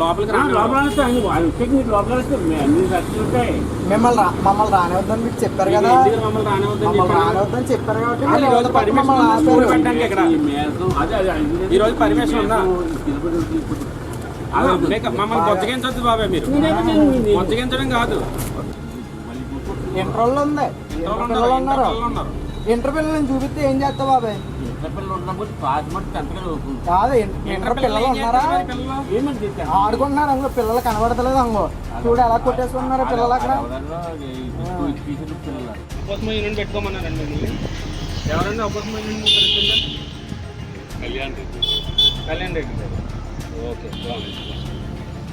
లోపలికి ఆ, రాని లోపల వస్తే అన్ని వాళ్ళు వచ్చాక మీరు లోపల మిమ్మల్ని రా- మమ్మల్ని రానివద్దని మీకు చెప్పారు కదా. మమ్మల్ని రానివద్దని చెప్పారు? రానివద్దని చెప్పారు కాబట్టి ఆ, మీరు ఈ రోజు పర్మిషన్ ఉంది, మమ్మల్ని బొచ్చగించొద్దు బాబాయ్ మీరు. నేను- నేను- బొచ్చగించడం కాదు. ఇంటర్లో ఉంది. ఇంటర్ ఇంటర్ ఉన్నారు, పిల్లలు ఇంటర్ ఉన్నారు. పిల్లలు ఉన్నారు. ఇంటర్ పిల్లల్ని చూపిస్తే ఏం చేస్తావు బాబాయ్? పిల్లలు కాదు ఇంటర్ ఉన్నారా? ఆడుకుంటున్నారు అంగో పిల్లలు కనబడతలేదు అంగో చూడు ఎలా కొట్టేసుకున్నారు పిల్లలు అక్కడ. ఎవరండి కళ్యాణ్ రెడ్డి. కళ్యాణ్ రెడ్డి ఓకే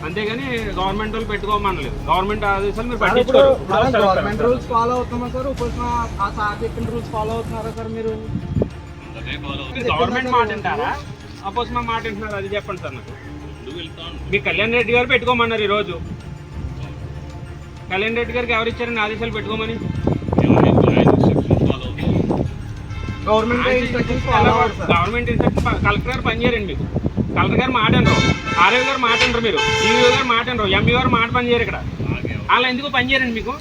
అంతేగాని గవర్నమెంట్ వాళ్ళు పెట్టుకోమనలేదు. గవర్నమెంట్ ఆదేశాలు మీరు పట్టించుకోరు. గవర్నమెంట్ రూల్స్ ఫాలో అవుతున్నాం సార్? ఇప్పుడు ఆ సార్ చెప్పిన రూల్స్ ఫాలో అవుతున్నారా సార్ మీరు? గవర్నమెంట్ మాట వింటారా అపోస్మ మాట వింటున్నారు అది చెప్పండి సార్ నాకు. మీ కళ్యాణ్ రెడ్డి గారు పెట్టుకోమన్నారు ఈరోజు. కళ్యాణ్ రెడ్డి గారికి ఎవరు ఇచ్చారని ఆదేశాలు పెట్టుకోమని? గవర్నమెంట్ గవర్నమెంట్ ఇన్స్ట్రక్షన్ కలెక్టర్ గారు పనిచేయరండి మీకు కలెక్టర్ గారు మాట అనరు. ఆర్ఏ గారు మాట అనరు మీరు. ఈవో గారు మాట అనరు. ఎంఈ గారు మాట పనిచేయరు ఇక్కడ. అలా ఎందుకు పనిచేయరండి మీకు?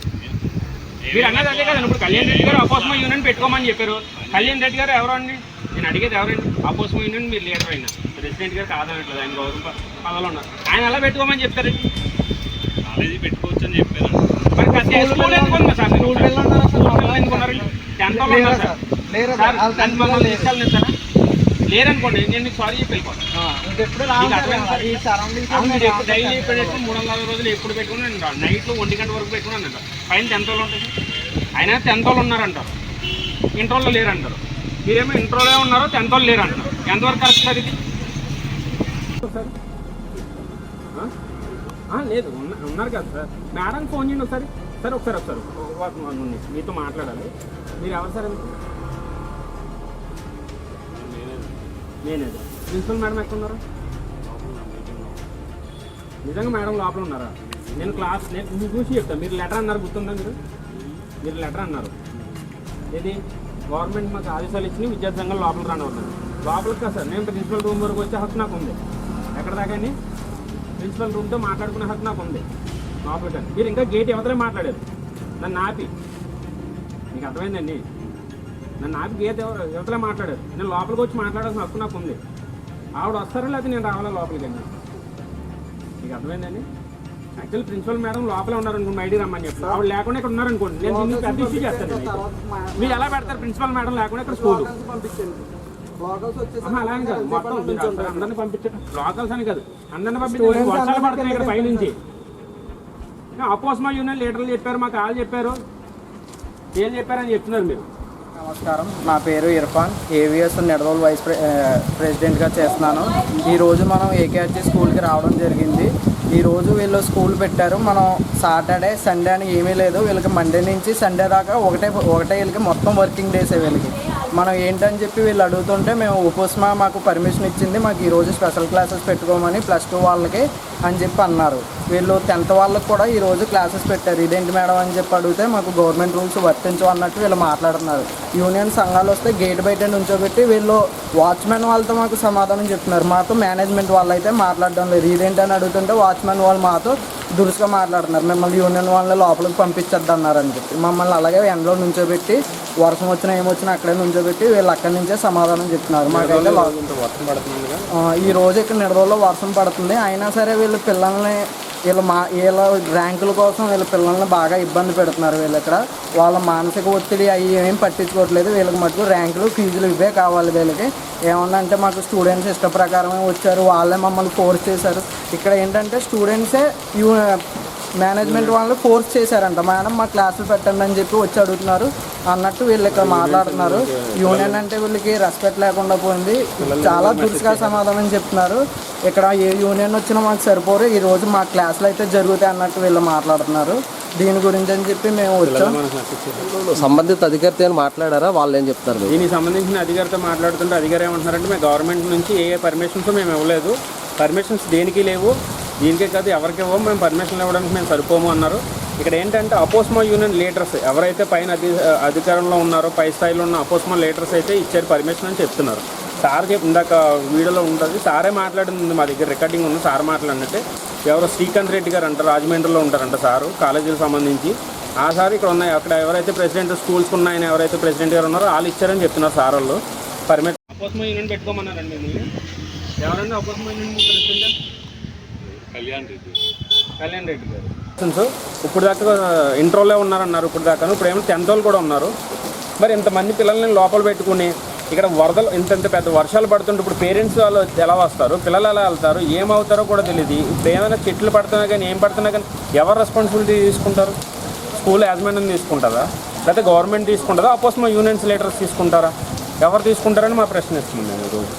మీరు అన్నది అదే కదండి ఇప్పుడు కళ్యాణ్ రెడ్డి గారు అపోస్మ యూనియన్ పెట్టుకోమని చెప్పారు. కళ్యాణ్ రెడ్డి గారు ఎవరు అండి? నేను అడిగేది ఎవరండి? అపోస్మ యూనియన్ మీరు లీడర్ అయినా. ప్రెసిడెంట్ గారు కాదనట్లేదు ఆయన గౌరవ పదవిలో ఉన్నారు. ఆయన ఎలా పెట్టుకోమని చెప్తారండి కాలేజీ పెట్టుకోవచ్చు అని చెప్పారు school sir? School sir? Tenth లేరనుకోండి నేను మీకు సారీ చెప్పి వెళ్ళిపోతాను డైలీ మూడు వందల రోజులు ఎప్పుడు పెట్టుకుని. నైట్లో ఒంటి గంట వరకు నేను పైన టెన్త్ వాళ్ళు ఉంటుంది అయినా టెన్త్ వాళ్ళు ఉన్నారంటారు. ఇంటర్లో లేరంటారు. మీరేమో ఇంటర్లో ఉన్నారో టెన్త్ వాళ్ళు లేరంటారు ఎంతవరకు కరెక్ట్ సార్ ఇది? లేదు. ఉన్న- ఉన్నారు కదా సార్. మేడం ఫోన్ చేయండి ఒకసారి. సార్ ఒకసారి ఒకసారి. మీతో మాట్లాడాలి. మీరు ఎవరు సార్ ఎందుకు ప్రిన్సిపల్ మేడం ఎక్కడ ఉన్నారు నిజంగా మేడం లోపల ఉన్నారా? నేను క్లాస్ నేను మీకు చూసి చెప్తాను మీరు లెటర్ అన్నారు గుర్తుందా మీరు? మీరు లెటర్ అన్నారు. ఏది? గవర్నమెంట్ మాకు ఆదేశాలు ఇచ్చిన విద్యార్థి సంఘం లోపలికి రాని లోపలికి కాదు సార్. నేను ప్రిన్సిపల్ రూమ్ వరకు వచ్చే హక్కు నాకు ఉంది. ఎక్కడ దాకాని ప్రిన్సిపల్ రూమ్తో మాట్లాడుకునే హక్కు నాకు ఉంది. లోపలికి మీరు ఇంకా గేట్ ఎవరితో మాట్లాడారు? నన్ను ఆపి. మీకు అర్థమైందండి? నన్ను ఆపి ఎవరు ఎవరితో మాట్లాడారు. నేను లోపలికి వచ్చి మాట్లాడాల్సిన హక్కు నాకు ఉంది. ఆవిడ వస్తారా లేకపోతే నేను రావాలా లోపలికి అండి మీకు అర్థమైందండి? యాక్చువల్ ప్రిన్సిపల్ మేడం లోపల ఉన్నారు అనుకోండి ఐడి రమ్మని చెప్పి. ఆవిడ లేకుండా ఇక్కడ ఉన్నారనుకోండి నేను దీన్ని పెద్ద ఇష్యూ చేస్తాను మీరు ఎలా పెడతారు ప్రిన్సిపల్ మేడం లేకుండా ఇక్కడ స్కూల్? లోకల్స్ పంపించండి. లోకల్స్ వచ్చేసి అలా అని కాదు. మొత్తం అందరిని పంపించండి లోకల్స్ అని కాదు. అందరిని పంపించండి. Students వర్షాలు అందరినీ పడుతున్నాయి ఇక్కడ పైనుంచి. అపోస్మా యూనియన్ లీడర్లు చెప్పారు మాకు వాళ్ళు చెప్పారు. ఏం చెప్పారని చెప్తున్నారు మీరు? నమస్కారం. నా పేరు Irfan. AVS Nedadol vice pre- ప్రెసిడెంట్గా చేస్తున్నాను. ఈరోజు మనం ఏకేఆర్జీ స్కూల్కి రావడం జరిగింది. ఈరోజు వీళ్ళు స్కూల్ పెట్టారు. మనం సాటర్డే సండే అని ఏమీ లేదు. వీళ్ళకి మండే నుంచి సండే దాకా ఒకటే ఒకటే వీళ్ళకి మొత్తం వర్కింగ్ డేసే వీళ్ళకి. మనం ఏంటని చెప్పి వీళ్ళు అడుగుతుంటే మేము ఉపస్మా మాకు పర్మిషన్ ఇచ్చింది మాకు ఈరోజు స్పెషల్ క్లాసెస్ పెట్టుకోమని ప్లస్ టూ వాళ్ళకి అని చెప్పి అన్నారు. వీళ్ళు టెన్త్ వాళ్ళకి కూడా ఈరోజు క్లాసెస్ పెట్టారు. ఇదేంటి మేడం అని చెప్పి అడిగితే మాకు గవర్నమెంట్ రూల్స్ వర్తించవు అన్నట్టు వీళ్ళు మాట్లాడుతున్నారు. యూనియన్ సంఘాలు వస్తే గేట్ బయట నుంచోబెట్టి వీళ్ళు వాచ్మెన్ వాళ్ళతో మాకు సమాధానం చెప్తున్నారు. మాతో మేనేజ్మెంట్ వాళ్ళు అయితే మాట్లాడడం లేదు. ఇదేంటని అడుగుతుంటే వాచ్మెన్ వాళ్ళు మాతో దురుసుగా మాట్లాడుతున్నారు. మిమ్మల్ని యూనియన్ వాళ్ళని లోపలికి పంపించద్దు అన్నారని చెప్పి. మమ్మల్ని అలాగే ఎండలో నుంచోబెట్టి వర్షం వచ్చినా ఏమొచ్చినా అక్కడే నుంచోబెట్టి వీళ్ళు అక్కడి నుంచే సమాధానం చెప్తున్నారు మాకైతే ఈ రోజు ఇక్కడ నిడదోలో వర్షం పడుతుంది. అయినా సరే వీళ్ళు పిల్లల్ని వీళ్ళ మా వీళ్ళ ర్యాంకుల కోసం వీళ్ళ పిల్లల్ని బాగా ఇబ్బంది పెడుతున్నారు వీళ్ళు ఇక్కడ. వాళ్ళ మానసిక ఒత్తిడి అవి ఏం పట్టించుకోవట్లేదు. వీళ్ళకి మటుకు ర్యాంకులు ఫీజులు ఇవే కావాలి వీళ్ళకి. ఏమన్నా అంటే మాకు స్టూడెంట్స్ ఇష్ట ప్రకారమే వచ్చారు. వాళ్ళే మమ్మల్ని ఫోర్స్ చేశారు. ఇక్కడ ఏంటంటే స్టూడెంట్సే యూ మేనేజ్మెంట్ వాళ్ళు ఫోర్స్ చేశారంట. మేడం మా క్లాసులు పెట్టండి అని చెప్పి వచ్చి అడుగుతున్నారు. అన్నట్టు వీళ్ళు ఇక్కడ మాట్లాడుతున్నారు. యూనియన్ అంటే వీళ్ళకి రెస్పెక్ట్ లేకుండా పోయింది. చాలా దురుసుగా సమాధానం చెప్తున్నారు. ఇక్కడ ఏ యూనియన్ వచ్చినా మాకు సరిపోరు. ఈ రోజు మా క్లాసులు అయితే జరుగుతాయి అన్నట్టు వీళ్ళు మాట్లాడుతున్నారు. దీని గురించి అని చెప్పి మేము వచ్చాం. సంబంధిత అధికారితో మాట్లాడారా? వాళ్ళు ఏం చెప్తారు? దీనికి సంబంధించిన అధికారితో మాట్లాడుతుంటే అధికారి ఏమంటున్నారంటే మేము గవర్నమెంట్ నుంచి ఏ ఏ పర్మిషన్స్ మేము ఇవ్వలేదు. పర్మిషన్స్ దేనికి లేవు? దీనికే కాదు ఎవరికి ఇవ్వము? మేము పర్మిషన్లు ఇవ్వడానికి మేము సరిపోము అన్నారు. ఇక్కడ ఏంటంటే అపోస్మా యూనియన్ లీడర్స్ ఎవరైతే పైన అధి అధికారంలో ఉన్నారో పై స్థాయిలో ఉన్న అపోస్మా లీడర్స్ అయితే ఇచ్చారు పర్మిషన్ అని చెప్తున్నారు. సార్ చెప్పి ఇందాక వీడియోలో ఉంటుంది. సారే మాట్లాడింది మా దగ్గర రికార్డింగ్ ఉంది. సార్ మాట్లాడినట్టే ఎవరో శ్రీకాంత్ రెడ్డి గారు అంట రాజమండ్రిలో ఉంటారంట సారు కాలేజీకి సంబంధించి. ఆ సార్ ఇక్కడ ఉన్నాయి. అక్కడ ఎవరైతే ప్రెసిడెంట్ స్కూల్స్ ఉన్నాయని ఎవరైతే ప్రెసిడెంట్ గారు ఉన్నారో వాళ్ళు ఇచ్చారని చెప్తున్నారు సార్ వాళ్ళు. పర్మిట్ అపోస్మా యూనియన్ పెట్టుకోమన్నారండి ఎవరండి అపోస్మ యూనియన్ ప్రెసిడెంట్ కళ్యాణ్ రెడ్డి. కళ్యాణ్ రెడ్డి గారు. ఇప్పుడు దాకా ఇంట్రోలో ఉన్నారన్నారు ఇప్పుడు దాకా ఇప్పుడు ఏమైనా టెన్త్ వాళ్ళు కూడా ఉన్నారు. మరి ఇంతమంది పిల్లల్ని లోపల పెట్టుకుని ఇక్కడ వరదలు ఇంత ఇంత పెద్ద వర్షాలు పడుతుంటే ఇప్పుడు పేరెంట్స్ వాళ్ళు ఎలా వస్తారు? పిల్లలు ఎలా వెళ్తారు? ఏమవుతారో కూడా తెలియదు ఇప్పుడు ఏమైనా చెట్లు పడుతున్నా కానీ ఏం పడుతున్నా కానీ ఎవరు రెస్పాన్సిబిలిటీ తీసుకుంటారు? స్కూల్ యాజమాన్యం తీసుకుంటుందా లేకపోతే గవర్నమెంట్ తీసుకుంటుందా అపోజ్ మా యూనియన్స్ లీడర్స్ తీసుకుంటారా? ఎవరు తీసుకుంటారని మా ప్రశ్న ఇస్తుంది నేను ఈరోజు